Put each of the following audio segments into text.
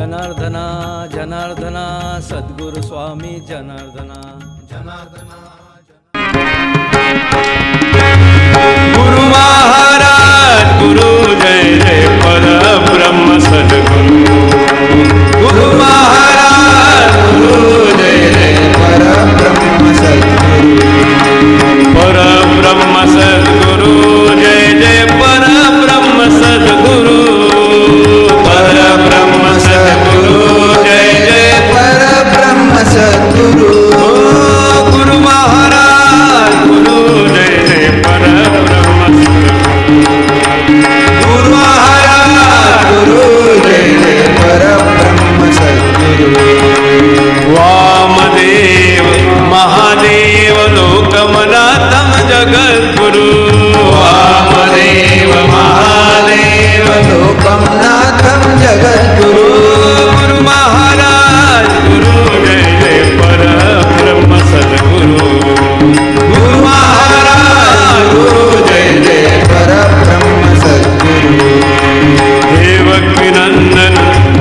जनार्दना जनार्दना सद्गुरु स्वामी जनार्दना। जनार्दना गुरु महाराज गुरु जय जय परब्रह्म सद्गुरु। गुरु महाराज गुरु जय जय परब्रह्म सद्गुरु। परब्रह्म सद्गुरु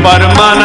আমার মান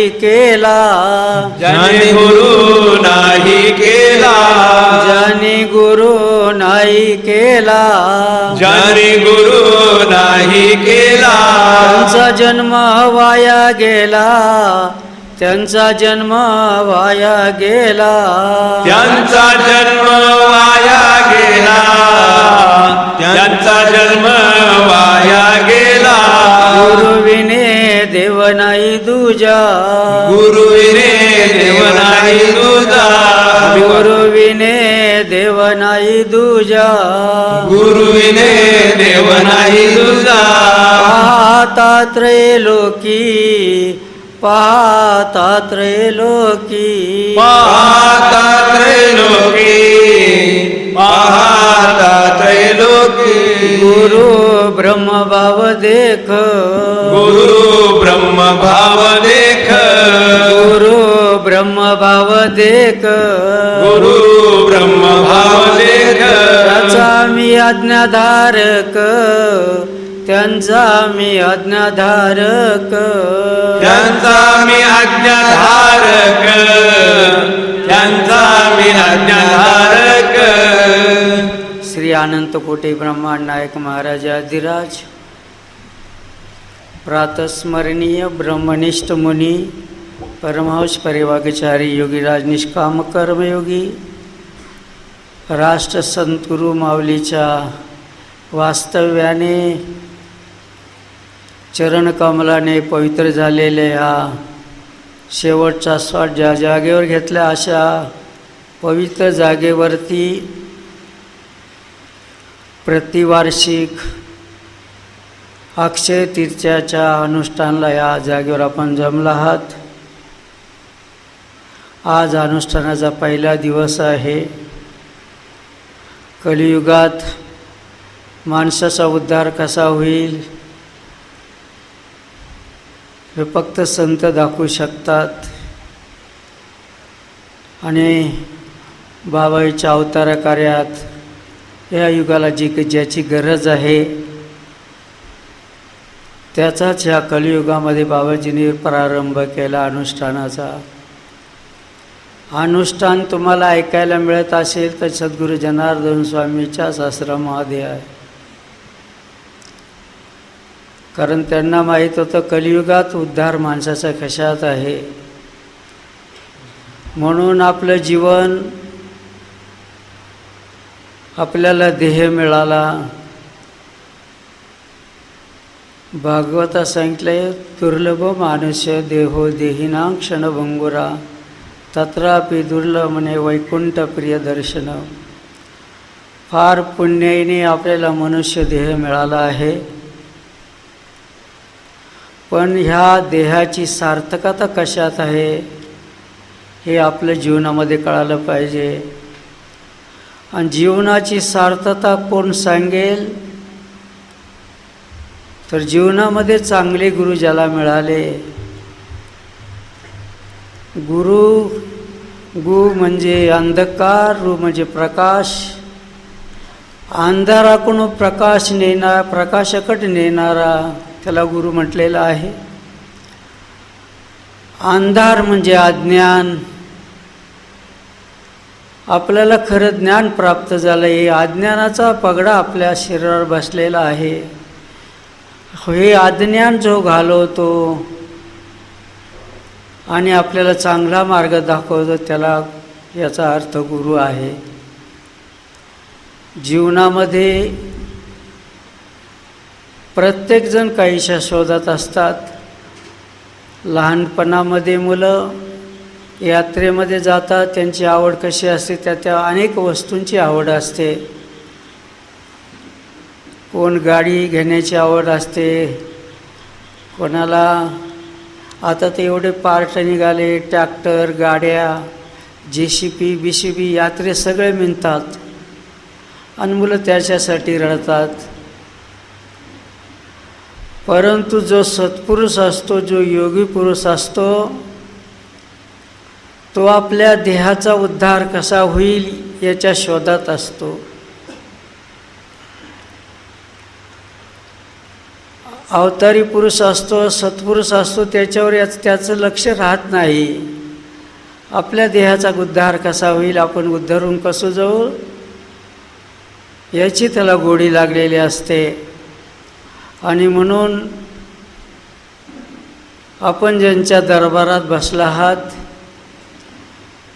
नाही केला. ज्याने गुरु नाही केला. ज्यांनी गुरु नाही केला. ज्याने गुरु नाही केला. त्यांचा जन्म वाया गेला. त्यांचा जन्म वाया गेला. त्यांचा जन्म वाया गेला. त्यांचा जन्म वाया गेला. देव नाही दुजा गुरुविने देव नाही तुझा गुरुविने देव नाही दुजा गुरुविने देव नाही तुझा पाहता त्रैलोकी पाहता त्रैलोकी. पाहता त्रैलोकी पाहता त्रैलोकी. गुरु ब्रह्म भाव देख. गुरु ब्रह्म भाव देख गुरु ब्रह्म भाव देख गुरु ब्रह्म भाव देख त्याचा मी आज्ञाधारक। त्यांचा मी आज्ञाधारक। त्यांचा मी आज्ञाधारक। त्यांचा मी आज्ञाधारक। श्री अनंत कोटी ब्रह्मांड नायक महाराज अधिराज प्रातस्मरणीय ब्रह्मनिष्ठ मुनी परमहंस परिवागचारी योगीराज निष्काम कर्मयोगी राष्ट्रसंत गुरु माऊलीच्या वास्तव्याने चरणकमलाने पवित्र झालेल्या शेवटचा श्वास ज्या जागेवर घेतल्या अशा पवित्र जागेवरती प्रतिवार्षिक अक्षय तीर्थाच्या अनुष्ठानला या जागेवर आपण जमला आहात. आज अनुष्ठानाचा पहिला दिवस आहे. कलियुगात माणसाचा उद्धार कसा होईल हे फक्त संत दाखवू शकतात. आणि बाबाईच्या अवतार कार्यात या युगाला जी ज्याची गरज आहे त्याचाच ह्या कलियुगामध्ये बाबाजींनी प्रारंभ केला अनुष्ठानाचा. अनुष्ठान तुम्हाला ऐकायला मिळत असेल तर सद्गुरू जनार्दन स्वामीच्याच आश्रमामध्ये आहे. कारण त्यांना माहीत होतं कलियुगात उद्धार माणसाचा कशात आहे. म्हणून आपलं जीवन आपल्याला देह मिळाला. भागवता सांगितलंय दुर्लभ मानुष्य देहो देहिना क्षणभंगुरा तत्रापि दुर्लभ म्हणे वैकुंठ प्रिय दर्शन. फार पुण्याईने आपल्याला मनुष्य देह मिळाला आहे. पण ह्या देहाची सार्थकता कशात आहे? हे आपल्या जीवनामध्ये कळालं पाहिजे. आणि जीवनाची सार्थता कोण सांगेल? तर जीवनामध्ये चांगले गुरु ज्याला मिळाले गुरु गु म्हणजे अंधकार रु म्हणजे प्रकाश. अंधाराकडून प्रकाश नेणार प्रकाशाकट नेणारा त्याला गुरु म्हटलेला आहे. अंधार म्हणजे अज्ञान. आपल्याला खरं ज्ञान प्राप्त झालं आहे अज्ञानाचा पगडा आपल्या शरीरावर बसलेला आहे. हे अज्ञान जो घालवतो आणि आपल्याला चांगला मार्ग दाखवतो त्याला याचा अर्थ गुरु आहे. जीवनामध्ये प्रत्येकजण काहीशा शोधात असतात. लहानपणामध्ये मुलं यात्रेमध्ये जातात त्यांची आवड कशी असते त्या त्या अनेक वस्तूंची आवड असते. कोण गाडी घेण्याची आवड असते कोणाला आता ते एवढे पार्ट निघाले ट्रॅक्टर गाड्या J C P B C B यात्रे सगळे मिळतात. आणि मुलं त्याच्यासाठी रडतात. परंतु जो सत्पुरुष असतो जो योगी पुरुष असतो तो आपल्या देहाचा उद्धार कसा होईल याच्या शोधात असतो. अवतारी पुरुष असतो सत्पुरुष असतो त्याच्यावर याच त्याचं लक्ष राहत नाही. आपल्या देहाचा उद्धार कसा होईल आपण उद्धारून कसं जाऊ? याची त्याला गोडी लागलेली असते. आणि म्हणून आपण ज्यांच्या दरबारात बसला आहात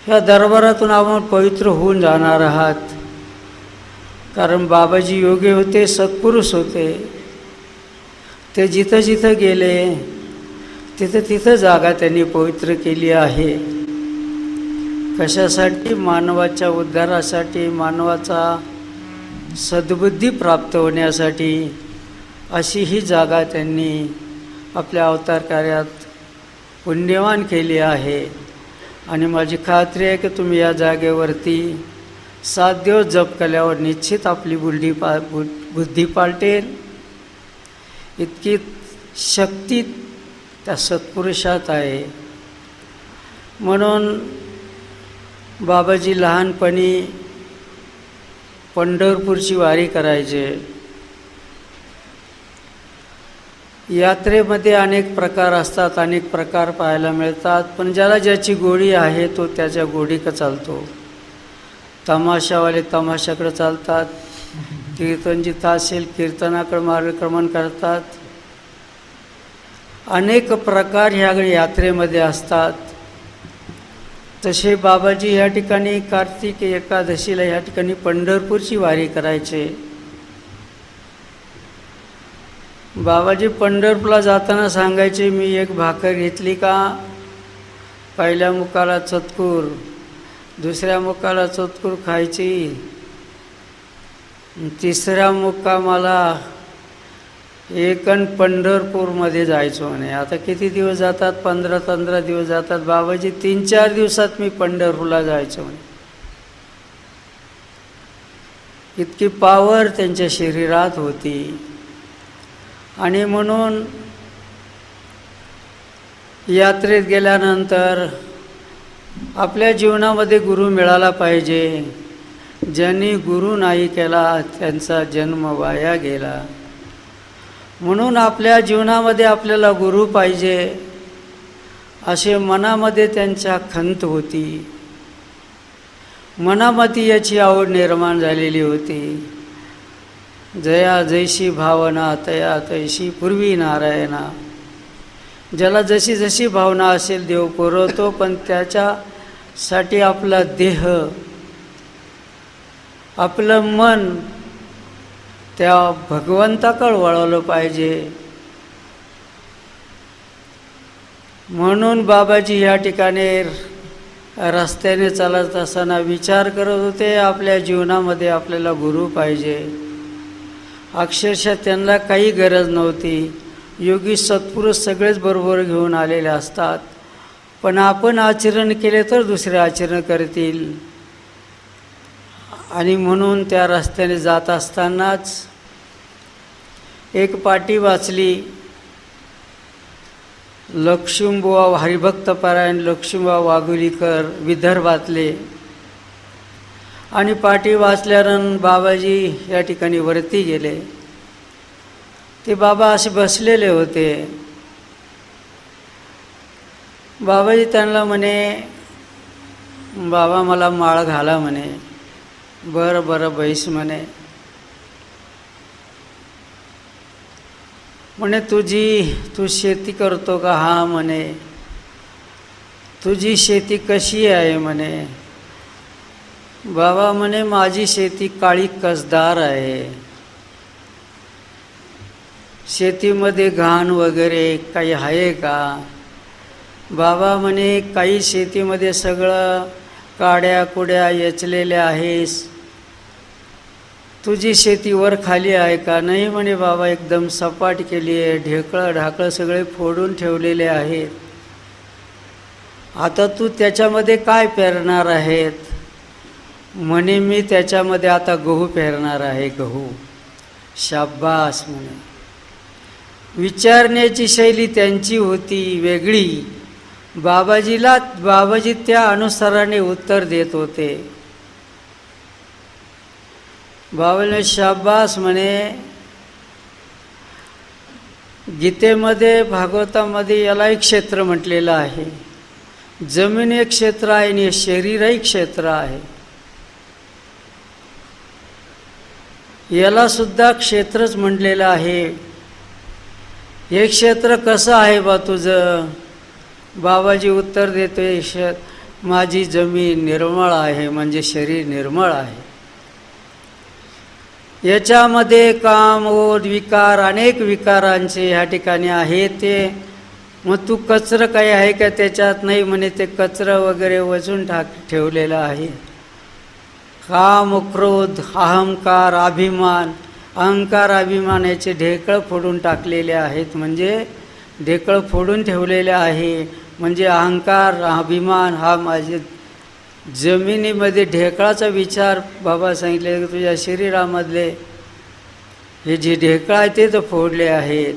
ह्या दरबारातून आपण पवित्र होऊन जाणार आहात. कारण बाबाजी योगी होते सत्पुरुष होते. ते जिथं जिथं गेले तिथं तिथं जागा त्यांनी पवित्र केली आहे. कशासाठी? मानवाच्या उद्धारासाठी मानवाचा सद्बुद्धी प्राप्त होण्यासाठी अशी ही जागा त्यांनी आपल्या अवतार कार्यात पुण्यवान केली आहे. आणि माझी खात्री आहे की तुम्ही या जागेवरती सात दिवस जप केल्यावर निश्चित आपली बुद्धी पा बु बुद्धी पालटेल. इतकी शक्ती त्या सत्पुरुषात आहे. म्हणून बाबाजी लहानपणी पंढरपूरची वारी करायचे. यात्रेमध्ये अनेक प्रकार असतात अनेक प्रकार पाहायला मिळतात पण ज्याला ज्याची गोडी आहे तो त्याच्या गोडीकडं चालतो. तमाशावाले तमाशाकडे चालतात. कीर्तन जिथं असेल कीर्तनाकडे मार्गक्रमण करतात. अनेक प्रकार ह्या यात्रेमध्ये असतात. तसे बाबाजी ह्या ठिकाणी कार्तिक एकादशीला ह्या ठिकाणी पंढरपूरची वारी करायचे. बाबाजी पंढरपूरला जाताना सांगायचे मी एक भाकर घेतली का? पहिल्या मुखाला चतकूर दुसऱ्या मुखाला चतकूर खायची. तिसऱ्या मुक्कामाला एकन पंढरपूरमध्ये जायचो म्हणे. आता किती दिवस जातात? पंधरा पंधरा दिवस जातात. बाबाजी तीन चार दिवसात मी पंढरपूरला जायचो म्हणे. इतकी पावर त्यांच्या शरीरात होती. आणि म्हणून यात्रेत गेल्यानंतर आपल्या जीवनामध्ये गुरु मिळाला पाहिजे. ज्यांनी गुरु नाही केला त्यांचा जन्म वाया गेला. म्हणून आपल्या जीवनामध्ये आपल्याला गुरु पाहिजे असे मनामध्ये त्यांच्या खंत होती. मनामध्ये याची आवड निर्माण झालेली होती. जया जैशी भावना तया तैशी पूर्वी नारायणा. ज्याला जशी जशी भावना असेल देव पुरवतो पण त्याच्यासाठी आपला देह आपलं मन त्या भगवंताकडे वळवलं पाहिजे. म्हणून बाबाजी या ठिकाणी रस्त्याने चालत असताना विचार करत होते आपल्या जीवनामध्ये आपल्याला गुरु पाहिजे. अक्षरशः त्यांना काही गरज नव्हती. योगी सत्पुरुष सगळेच बरोबर घेऊन आलेले असतात. पण आपण आचरण केले तर दुसरे आचरण करतील. आणि म्हणून त्या रस्त्याने जात असतानाच एक पाटी वाचली. लक्ष्मीबुवा हरिभक्तपरायण लक्ष्मीबा वाघुलीकर विदर्भातले. आणि पाटी वाचल्यानं बाबाजी या ठिकाणी वरती गेले. ते बाबा असे बसलेले होते. बाबाजी त्यांना म्हणे बाबा मला माळ घाला म्हणे. बरं बरं बैस म्हणे. म्हणे तुझी तू शेती करतो का? हा म्हणे. तुझी शेती कशी आहे? म्हणे. बाबा म्हणे माझी शेती काळी कसदार आहे. शेतीमध्ये घाण वगैरे काही आहे का? बाबा म्हणे काही शेतीमध्ये सगळं काड्या कुड्या येचलेल्या आहेस. तुझी शेती वर खाली आहे का? नाही म्हणे बाबा एकदम सपाट केली आहे. ढेकळं ढाकळं सगळे फोडून ठेवलेले आहेत. आता तू त्याच्यामध्ये काय पेरणार आहेत? म्हणे मी त्याच्यामध्ये आता गहू पेरणार आहे गहू. शाब्बास म्हणे. विचारण्याची शैली त्यांची होती वेगळी. बाबाजीला बाबाजी त्या अनुसाराने उत्तर देत होते. बाबाने शाब्बास म्हणे. गीतेमध्ये भागवतामध्ये यालाही क्षेत्र म्हटलेलं आहे. जमीन एक क्षेत्र आहे आणि शरीरही क्षेत्र आहे. याला सुद्धा क्षेत्रच म्हटलेलं आहे. हे क्षेत्र कसं आहे बा तुझं? बाबाजी उत्तर देतोय माझी जमीन निर्मळ आहे म्हणजे शरीर निर्मळ आहे. याच्यामध्ये काम ओढ विकार अनेक विकारांचे ह्या ठिकाणी आहे ते. मग तू कचरं काही आहे का त्याच्यात? नाही म्हणे ते कचरं वगैरे वजून टाक ठेवलेलं आहे. काम क्रोध अहंकार अभिमान अहंकार अभिमान याचे ढेकळं फोडून टाकलेले आहेत. म्हणजे ढेकळं फोडून ठेवलेले आहे. म्हणजे अहंकार अभिमान हा माझे जमिनीमध्ये ढेकळाचा विचार बाबा सांगितले की तुझ्या शरीरामधले हे जे ढेकळं आहे ते तर फोडले आहेत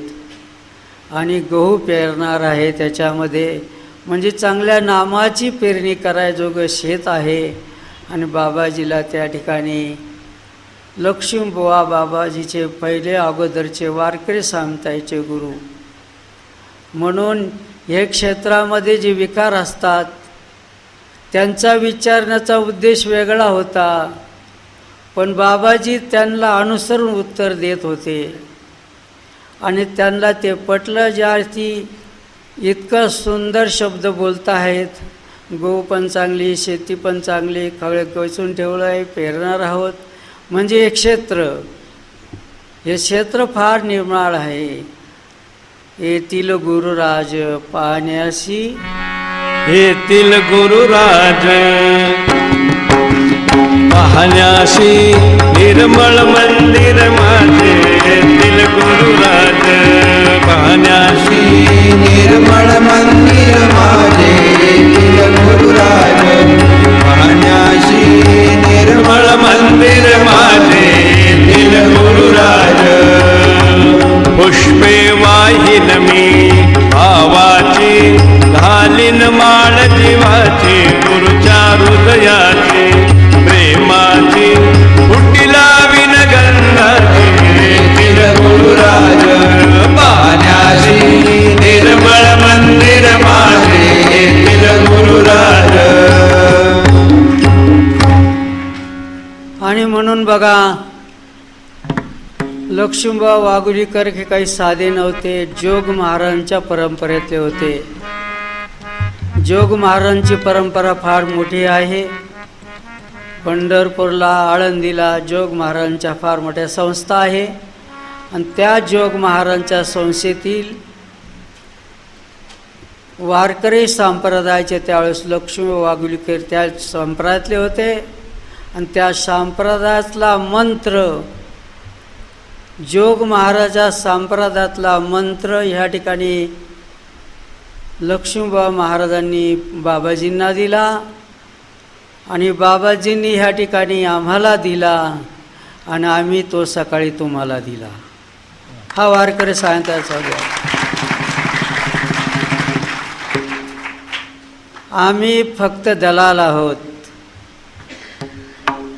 आणि गहू पेरणार आहे त्याच्यामध्ये. म्हणजे चांगल्या नामाची पेरणी करायजोगं शेत आहे. आणि बाबाजीला त्या ठिकाणी लक्ष्मीबुवा बाबाजीचे पहिले अगोदरचे वारकरी सामतायचे गुरु. म्हणून हे क्षेत्रामध्ये जे विकार असतात त्यांचा विचारण्याचा उद्देश वेगळा होता. पण बाबाजी त्यांना अनुसरून उत्तर देत होते. आणि त्यांना ते पटलं ज्या ती इतकं सुंदर शब्द बोलत आहेत गहू पण चांगली शेती पण चांगली खळे कचून ठेवलं आहे पेरणार आहोत. म्हणजे हे क्षेत्र हे क्षेत्र फार निर्माण आहे. येथील गुरुराज पाहण्याशी येतील गुरुराज. पाहण्याशी निर्मळ मंदिर माझे येतील गुरुराज. पाहण्याशी निर्मळ मंदिर माझे येतील गुरुराज. पाहण्याशी निर्मळ मंदिर माझे येतील गुरुराज. पुष्पे वाहिन मी भावाची मालिन माळ जीवाचे गुरुच्या हृदयाची प्रेमाची फुटीला विनगंधाची. गुरुराज पाण्याशी निर्मळ मंदिर माझे येथील गुरुराज आणि म्हणून बघा लक्ष्मीबा वाघुलीकर हे काही साधे नव्हते जोग महाराजांच्या परंपरेतले होते. जोग महाराजांची परंपरा फार मोठी आहे. पंढरपूरला आळंदीला जोग महाराजांच्या फार मोठ्या संस्था आहे. आणि त्या जोग महाराजांच्या संस्थेतील वारकरी संप्रदायाचे त्यावेळेस लक्ष्मी वागुलीकर त्या संप्रदायातले होते. आणि त्या संप्रदायातला मंत्र जोग महाराजा संप्रदायातला मंत्र ह्या ठिकाणी लक्ष्मीबा महाराजांनी बाबाजींना दिला आणि बाबाजींनी ह्या ठिकाणी आम्हाला दिला आणि आम्ही तो सकाळी तुम्हाला दिला. हा वारकरी सायंकाळचा वेळ. आम्ही फक्त दलाल आहोत.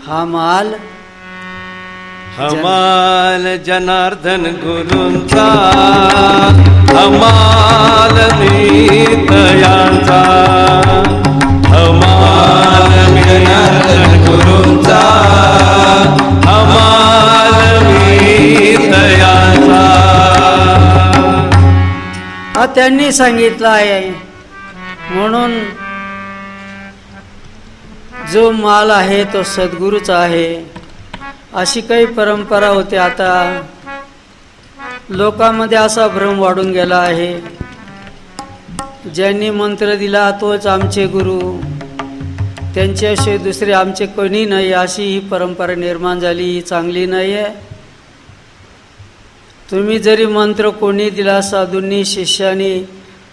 हा माल हमाल जनार्दन गुरूंचा हमाल नीतयांचा हमाल जनार्दन गुरूंचा हमाल नीतयांचा. हा त्यांनी सांगितलं आहे. म्हणून जो माल आहे तो सद्गुरूचा आहे. अशी काही परंपरा होती. आता लोकांमध्ये असा भ्रम वाढून गेला आहे. ज्यांनी मंत्र दिला तोच आमचे गुरु. त्यांच्याशिवाय दुसरे आमचे कोणी नाही. अशी ही परंपरा निर्माण झाली. ही चांगली नाही आहे तुम्ही जरी मंत्र कोणी दिला साधूंनी शिष्यानी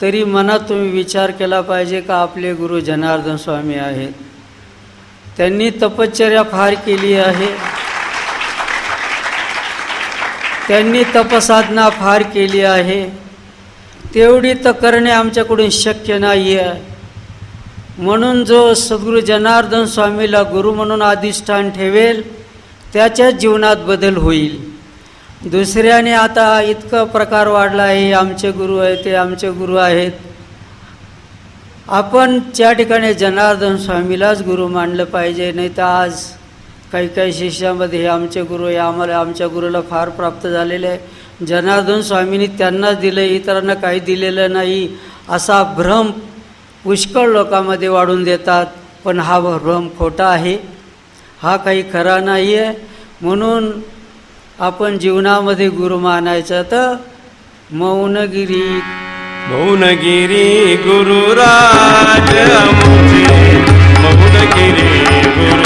तरी मनात तुम्ही विचार केला पाहिजे का आपले गुरु जनार्दन स्वामी आहेत. त्यांनी तपश्चर्या फार केली आहे. त्यांनी तपसाधना फार केली आहे. तेवढी तर करणे आमच्याकडून शक्य नाही आहे म्हणून जो सद्गुरू जनार्दन स्वामीला गुरु म्हणून अधिष्ठान ठेवेल त्याच्याच जीवनात बदल होईल. दुसऱ्याने आता इतकं प्रकार वाढला आहे आमचे गुरु आहे ते आमचे गुरु आहेत. आपण त्या ठिकाणी जनार्दन स्वामीलाच गुरु मानलं पाहिजे नाही तर आज काही काही शिष्यामध्ये हे आमचे गुरु हे आम्हाला आमच्या गुरुला फार प्राप्त झालेले आहे. जनार्दन स्वामींनी त्यांनाच दिलं इतरांना काही दिलेलं नाही. असा भ्रम पुष्कळ लोकांमध्ये वाढून देतात. पण हा भ्रम खोटा आहे. हा काही खरा नाही आहे. म्हणून आपण जीवनामध्ये गुरु मानायचं तर मौनगिरी. मौनगिरी गुरुराज मौनगिरी गुरु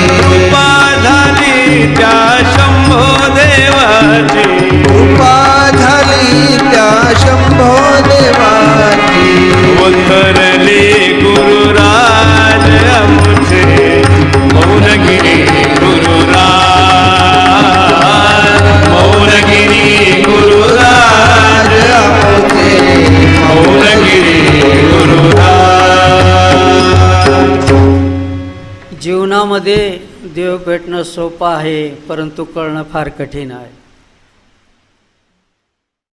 उतरले गुरुराज आमचे. मौनगिरी गुरुराज मौनगिरी गुरुराज आमचे. मौनगिरी गुरुराज. जीवनामध्ये देव भेटणं सोपं आहे परंतु कळणं फार कठीण आहे.